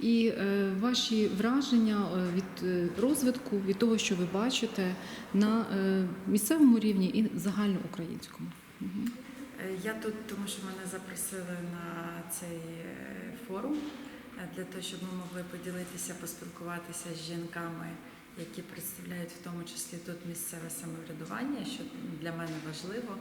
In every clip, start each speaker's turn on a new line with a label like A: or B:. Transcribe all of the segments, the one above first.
A: і е, ваші враження е, від е, розвитку, від того, що ви бачите на місцевому рівні і загальноукраїнському.
B: Я тут, тому що мене запросили на цей форум для того, щоб ми могли поділитися, поспілкуватися з жінками, які представляють в тому числі тут місцеве самоврядування, що для мене важливо.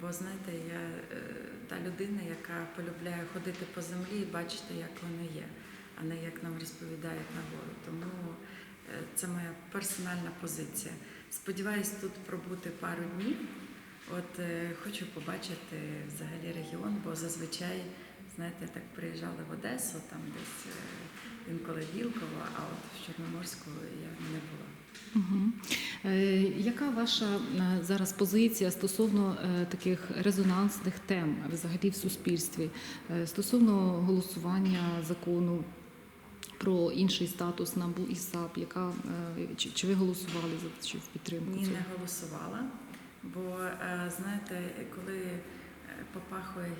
B: Бо знаєте, я та людина, яка полюбляє ходити по землі і бачити, як воно є, а не як нам розповідають нагору. Тому е, це моя персональна позиція. Сподіваюсь тут пробути пару днів. От е, хочу побачити взагалі регіон, бо зазвичай, знаєте, так приїжджали в Одесу, там десь е, інколи Вілково, а от в Чорноморську я не була.
A: Мгм. Е, Яка ваша зараз позиція стосовно е, таких резонансних тем взагалі в суспільстві Е, стосовно голосування закону про інший статус НАБУ і САП? Яка е, чи, чи ви голосували за чи в підтримку
B: Ні,
A: цього?
B: не голосувала. Бо е, знаєте, коли е, попахує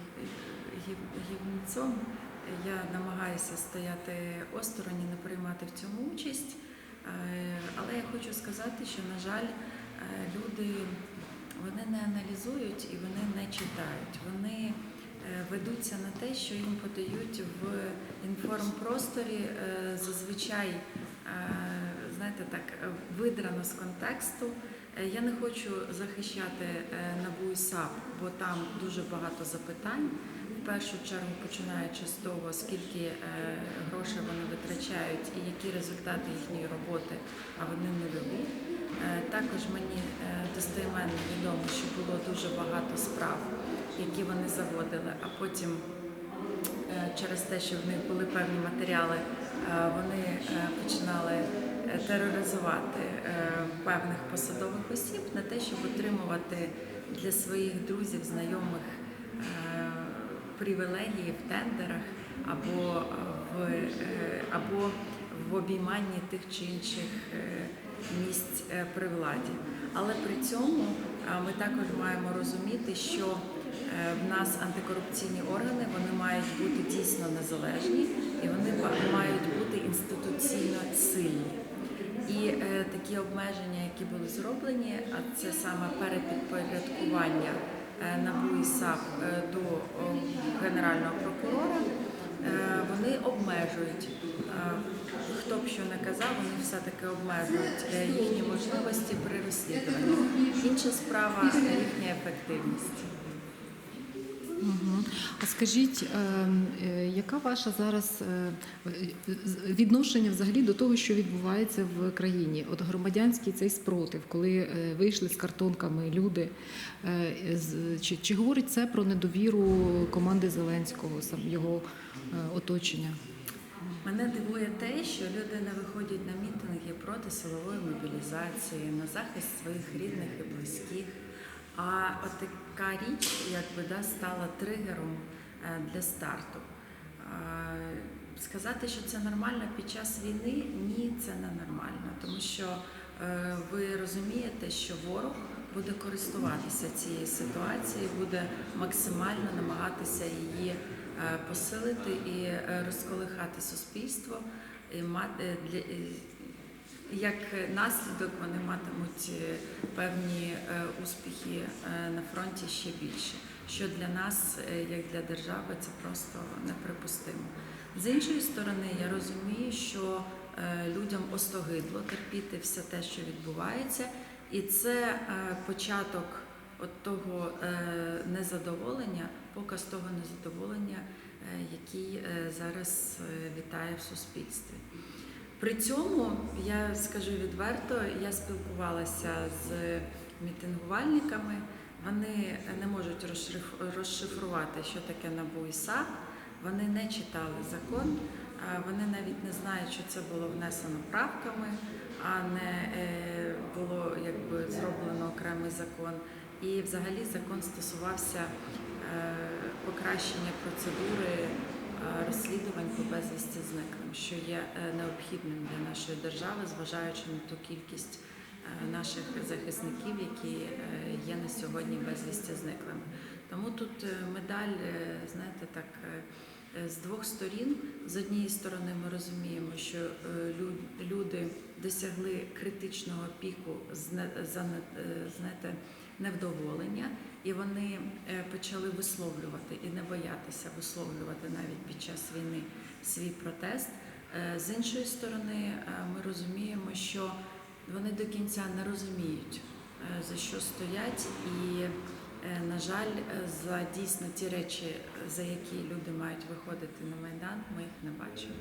B: гів- гівницом, я намагаюся стояти осторонь і не приймати в цьому участь. Але я хочу сказати, що, на жаль, люди вони не аналізують і вони не читають. Вони ведуться на те, що їм подають в інформпросторі е, зазвичай, е, знаєте, так, е, видрано з контексту. Е, Я не хочу захищати е, НАБУ і САП, бо там дуже багато запитань. В першу чергу починаючи з того, скільки е, грошей вони витрачають і які результати їхньої роботи, а вони нульові. Е, Також мені е, достеменно відомо, що було дуже багато справ, які вони заводили, а потім е, через те, що в них були певні матеріали, е, вони е, починали тероризувати певних посадових осіб на те, щоб отримувати для своїх друзів, знайомих привілегії в тендерах або в, або в обійманні тих чи інших місць при владі. Але при цьому ми також маємо розуміти, що в нас антикорупційні органи вони мають бути дійсно незалежні і вони мають бути інституційно сильні. І е, такі обмеження, які були зроблені, а це саме перепідпорядкування е, НАБУ і САП е, до о, Генерального прокурора, е, вони обмежують. е, Хто б що не казав, вони все-таки обмежують е, їхні можливості при розслідуванні. Інша справа їхня ефективність.
A: А скажіть, ем, е, яка ваша зараз е, відношення взагалі до того, що відбувається в країні? От громадянський цей спротив, коли е, вийшли з картонками люди, чи, чи говорить це про недовіру команди Зеленського, його оточення?
B: Мене дивує те, що люди не виходять на мітинги проти силової мобілізації, на захист своїх рідних і близьких. А от така річ, якби да, стала тригером е, для старту. Сказати, що це нормально під час війни, ні, це не нормально, тому що е, ви розумієте, що ворог буде користуватися цією ситуацією, буде максимально намагатися її е, посилити і розколихати суспільство, і мати для як наслідок вони матимуть е, певні е, успіхи е, на фронті ще більше, що для нас, як для держави, це просто неприпустимо. З іншої сторони, я розумію, що людям остогидло терпіти все те, що відбувається, і це початок от того незадоволення, показ того незадоволення, який зараз вітає в суспільстві. При цьому я скажу відверто, я спілкувалася з мітингувальниками. Вони не можуть розшиф- розшифрувати, що таке НАБУ і САП. Вони не читали закон, вони навіть не знають, що це було внесено правками, а не е, було якби зроблено окремий закон. І взагалі закон стосувався е, покращення процедури розслідувань по безвісті зниклим, що є е, необхідним для нашої держави, зважаючи на ту кількість е, наших захисників, які е, є на сьогодні безвісті зниклими. Тому тут е, медаль, е, знаєте, так е, е, з двох сторін. З однієї сторони, ми розуміємо, що е, люди досягли критичного піку е, знаєте, невдоволення, і вони е, почали висловлювати і не боятися висловлювати навіть під час війни свій протест. Е, З іншої сторони, е, ми розуміємо, що вони до кінця не розуміють, за що стоять, і, на жаль, за дійсно ті речі, за які люди мають виходити на майдан, ми їх не бачимо.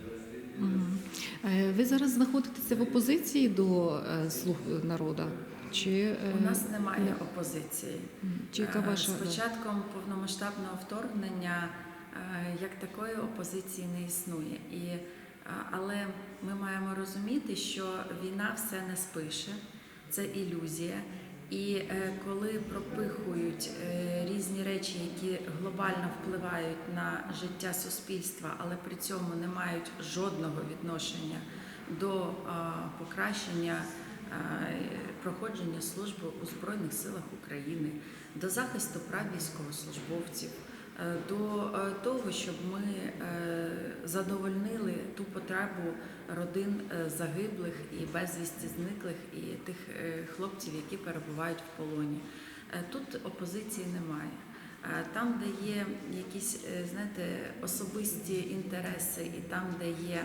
A: Ви зараз знаходитеся в опозиції до слуг народу? Чи, е,
B: У нас немає
A: не-
B: опозиції.
A: Чи яка
B: Е,
A: ваша
B: З початком повномасштабного вторгнення е, як такої опозиції не існує. І, е, але ми маємо розуміти, що війна все не спише, це ілюзія. І е, коли пропихують е, різні речі, які глобально впливають на життя суспільства, але при цьому не мають жодного відношення до е, покращення е, проходження служби у Збройних силах України, до захисту прав військовослужбовців, е, до е, того, щоб ми е, задовольнили ту потребу родин загиблих і безвісті зниклих, і тих хлопців, які перебувають в полоні. Тут опозиції немає. Там, де є якісь, знаєте, особисті інтереси, і там, де є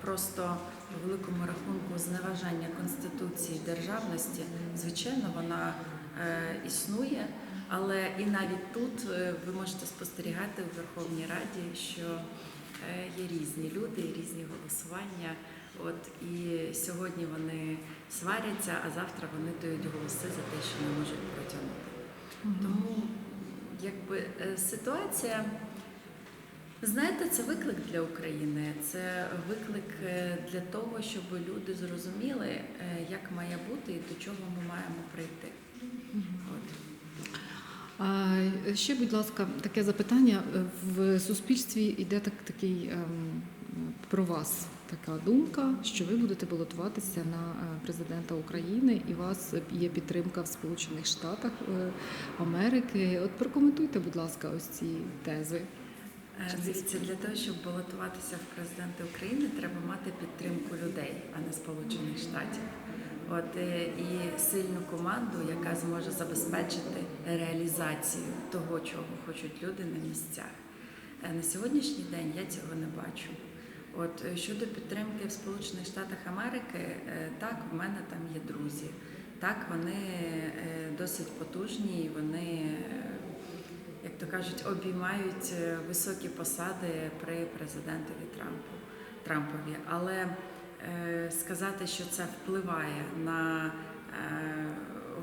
B: просто по великому рахунку зневажання конституції державності, звичайно, вона е, існує. Але і навіть тут е, ви можете спостерігати в Верховній Раді, що е, є різні люди, різні голосування. От і сьогодні вони сваряться, а завтра вони дають голоси за те, що не можуть протягнути. Тому якби ситуація, знаєте, це виклик для України. Це виклик е, для того, щоб люди зрозуміли, е, як має бути і до чого ми маємо прийти. От.
A: Ще, будь ласка, таке запитання. В суспільстві йде так, такий ем, про вас така думка, що ви будете балотуватися на е, президента України, і у вас є підтримка в Сполучених Штатах Америки. От прокоментуйте, будь ласка, ось ці тези.
B: Е, Дивіться, для того, щоб балотуватися в президенти України, треба мати підтримку людей, а не Сполучених Штатів. От е, і сильну команду, яка зможе забезпечити реалізацію того, чого хочуть люди на місцях. Е, На сьогоднішній день я цього не бачу. От щодо підтримки в Сполучених Штатах Америки, так, в мене там є друзі. Так, вони досить потужні, і вони то кажуть, обіймають е, високі посади при президентові Трампу Трампові. Але е, сказати, що це впливає на е,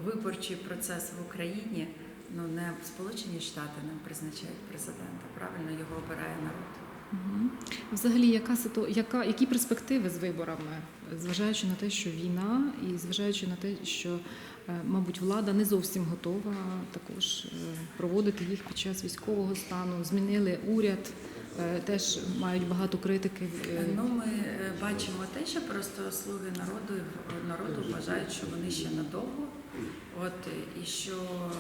B: виборчий процес в Україні, ну не Сполучені Штати нам призначають президента. Правильно його обирає народ.
A: Мгм. Взагалі, яка ситу... яка які перспективи з виборами, зважаючи на те, що війна, і зважаючи на те, що, мабуть, влада не зовсім готова також е, проводити їх під час військового стану, змінили уряд, е, теж мають багато критики. е,
B: Ну, ми е, бачимо те, що просто слуги народу народу вважають, що вони ще надовго. От і що е,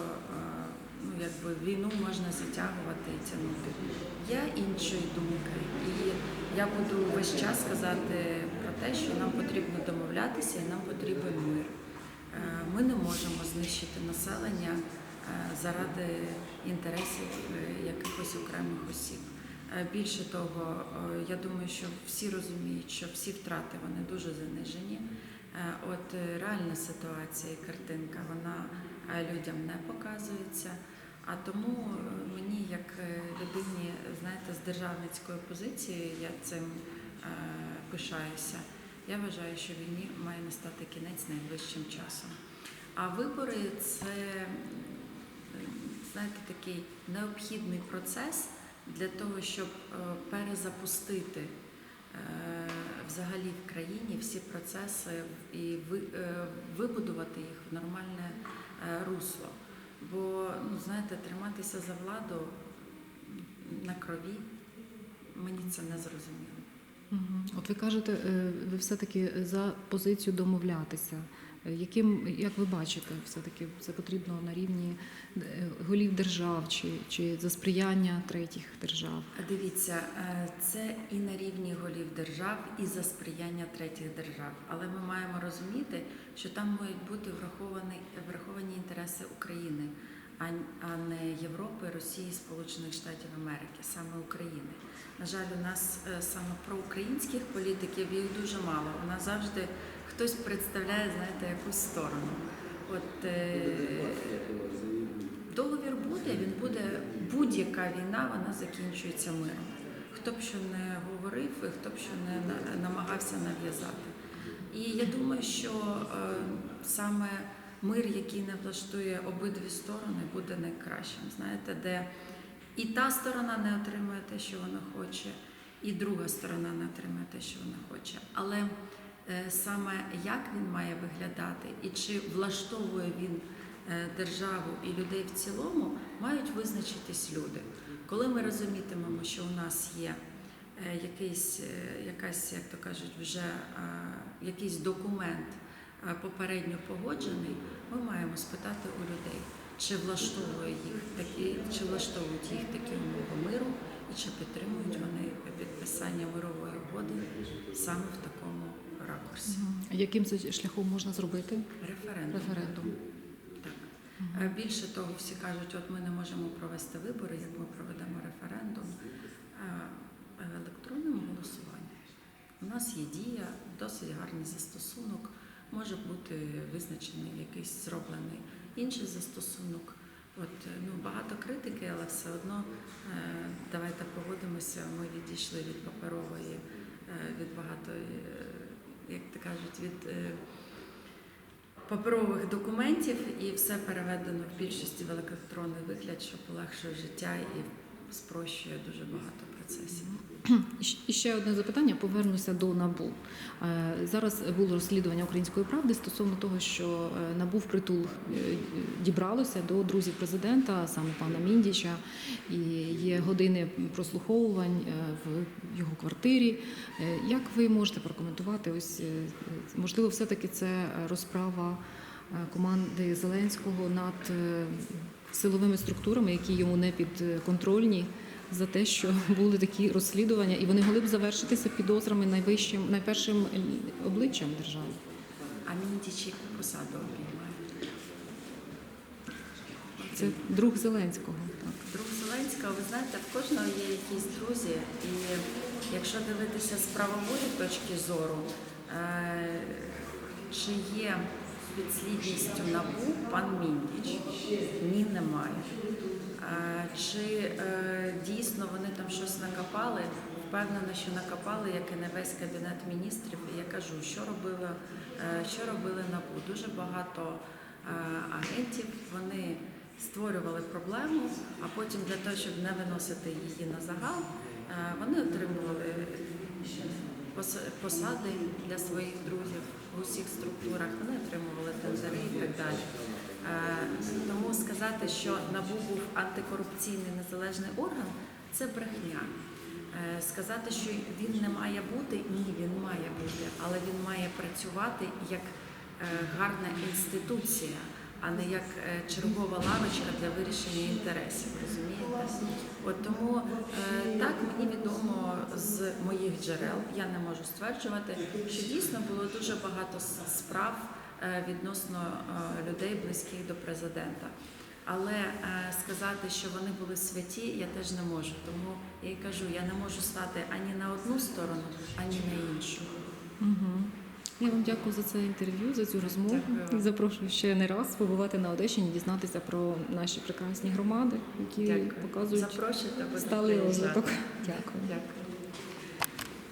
B: ну якби війну можна затягувати і тягнути. Я іншої думки, і я буду весь час казати про те, що нам потрібно домовлятися і нам потрібен. Е, Ми не можемо знищити населення е, заради інтересів е, якихось окремих осіб. Е, Більше того, я думаю, що всі розуміють, що всі втрати вони дуже занижені. От реальна ситуація і картинка, вона людям не показується. А тому мені, як людині, знаєте, з державницької позиції, я цим пишаюся. Я вважаю, що війні має настати кінець найближчим часом. А вибори це знаєте, такий необхідний процес для того, щоб е, перезапустити е, взагалі в країні всі процеси і е, вибудувати їх в нормальне русло. Бо, ну, знаєте, триматися за владу на крові, мені це не зрозуміло.
A: От ви кажете, ви все-таки за позицію домовлятися. Яким, як ви бачите, все-таки це потрібно на рівні е, голів держав чи, чи за сприяння третіх держав?
B: Дивіться, е, це і на рівні голів держав, і за сприяння третіх держав. Але ми маємо розуміти, що там мають бути враховані, враховані інтереси України, а не Європи, Росії, Сполучених Штатів Америки, саме України. На жаль, у нас е, саме проукраїнських політиків їх дуже мало. У нас завжди хтось представляє, знаєте, якусь сторону. От е, договір буде, він буде будь-яка війна, вона закінчується миром. Хто б що не говорив, і хто б що не намагався нав'язати. І я думаю, що е, саме мир, який не влаштує обидві сторони, буде найкращим. Знаєте, де і та сторона не отримує те, що вона хоче, і друга сторона не отримує те, що вона хоче. Але е, саме як він має виглядати і чи влаштовує він е, державу і людей в цілому, мають визначитись люди. Коли ми розумітимемо, що у нас є е, якийсь, якась, як то кажуть, вже якийсь документ попередньо погоджений, ми маємо спитати у людей, чи влаштовує їх такі, чи влаштовують їх такі умови миру, і чи підтримують вони підписання мирової угоди саме в такому ракурсі.
A: Яким це шляхом можна зробити
B: Референдум.
A: референдум?
B: Так. Е, Більше того, всі кажуть, от ми не можемо провести вибори, як ми проведемо референдум електронним голосуванням. У нас є дія, досить гарний застосунок, може бути визначений якийсь зроблений інший застосунок. От е, ну багато критики, але все одно е, давайте погодимося. Ми відійшли від паперової, е, від багатої, як то кажуть, від паперових документів, і все переведено в більшості в електронний вигляд, що полегшує життя і спрощує дуже багато процесів.
A: І ще одне запитання. Повернуся до набу. Е, Зараз було розслідування української правди стосовно того, що е, набу впритул е, дібралося до друзів президента, саме пана Міндіча, і є години прослуховувань в його квартирі. Як ви можете прокоментувати? Ось можливо, все-таки це розправа команди Зеленського над силовими структурами, які йому не підконтрольні за те, що були такі розслідування, і вони могли б завершитися підозрами найвищим, найпершим обличчям держави.
B: А яку посаду обіймає?
A: Це друг Зеленського. Так.
B: Друг Зеленського, ви знаєте, в кожного є якісь друзі, і якщо дивитися з правової точки зору, е, чи є підслідністю НАБУ пан Міндіч? Ні, немає. Е, Чи е, дійсно вони там щось накопали? Впевнена, що накопали, як і не весь кабінет міністрів. І я кажу, що робили, е, що робили НАБУ. Дуже багато е, агентів вони створювали проблему, а потім для того, щоб не виносити її на загал, е, вони отримували посади для своїх друзів в усіх структурах, вони отримували тендери і так далі. Сказати, що НАБУ був антикорупційний незалежний орган, це брехня. Е, Сказати, що він не має бути, ні, він має бути, але він має працювати як е, гарна інституція, а не як е, чергова лавочка для вирішення інтересів. Розумієте? От тому так мені відомо з моїх джерел, я не можу стверджувати, що дійсно було дуже багато справ відносно людей, близьких до президента. Але е, сказати, що вони були святі, я теж не можу. Тому я й кажу, я не можу стати ані на одну сторону, ані на іншу.
A: Угу. Я вам дякую за це інтерв'ю, за цю розмову.
B: Дякую.
A: І запрошую ще не раз побувати на Одещині, дізнатися про наші прекрасні громади, які
B: Дякую.
A: показують
B: Запрошуйте,
A: сталий розвиток. Дякую.
B: Дякую.